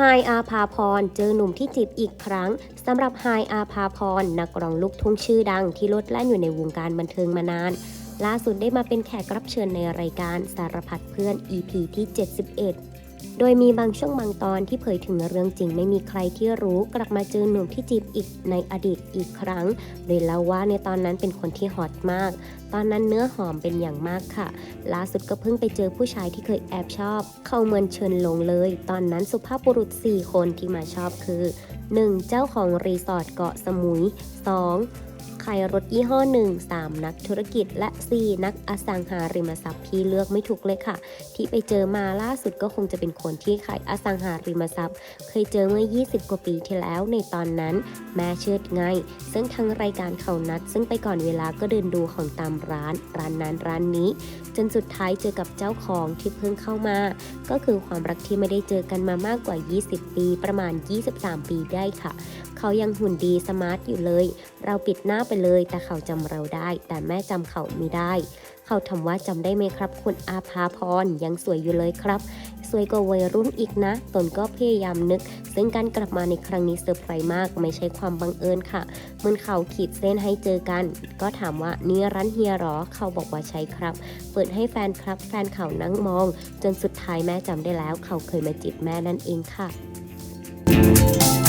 ไฮอาภาพรเจอหนุ่มที่จีบอีกครั้งสำหรับไฮอาภาพรนักร้องลูกทุ่งชื่อดังที่ลดแล่นอยู่ในวงการบันเทิงมานาน ล่าสุดได้มาเป็นแขกรับเชิญในรายการสารพัดเพื่อน EP ที่ 71 โดยมีบางช่วงบางตอนที่เผยถึงเรื่องจริงไม่มีใครที่รู้กลับมาเจอหนุ่มที่จีบอีกในอดีตอีกครั้ง โดยเล่าว่าในตอนนั้นเป็นคนที่ฮอตมาก ตอนนั้นเนื้อหอมเป็นอย่างมากค่ะ ล่าสุดก็เพิ่งไปเจอผู้ชายที่เคยแอบชอบ เข้าเหมือนเชิญลงเลย ตอนนั้นสุภาพบุรุษ 4 คนที่มาชอบคือ 1. เจ้าของรีสอร์ทเกาะสมุย 2. ขายรถยี่ห้อ 1 3 นักธุรกิจ และ 4 นักอสังหาริมทรัพย์ที่เลือกไม่ถูกเลยค่ะ ที่ไปเจอมาล่าสุดก็คงจะเป็นคนที่ขายอสังหาริมทรัพย์ เคยเจอเมื่อ 20 กว่าปีที่แล้วในตอนนั้น แม่เชิดไง ซึ่งทั้งรายการเขานัด ซึ่งไปก่อนเวลาก็เดินดูของตามร้าน ร้านนั้นร้านนี้ จนสุดท้ายเจอกับเจ้าของที่เพิ่งเข้ามา ก็คือความรักที่ไม่ได้เจอกันมามากกว่า 20 ปี ประมาณ 23 ปีได้ค่ะ เขายังหุ่นดีสมาร์ทอยู่เลย เราปิดหน้าไปเลย แต่เขาจำเราได้ แต่แม่จำเขาไม่ได้ เขาทำว่าจำได้ไหมครับ คุณอาภาพรยังสวยอยู่เลยครับ สวยกว่าวัยรุ่นอีกนะ ตนก็พยายามนึก ซึ่งการกลับมาในครั้งนี้เซอร์ไพรส์มาก ไม่ใช่ความบังเอิญค่ะเหมันเขาขีดเส้นให้เจอกัน ก็ถามว่านี่ร้านเฮียหรอ เขาบอกว่าใช่ครับ เปิดให้แฟนครับ แฟนเขานั่งมอง จนสุดท้ายแม่จำได้แล้ว เขาเคยมาจีบแม่นั่นเองค่ะ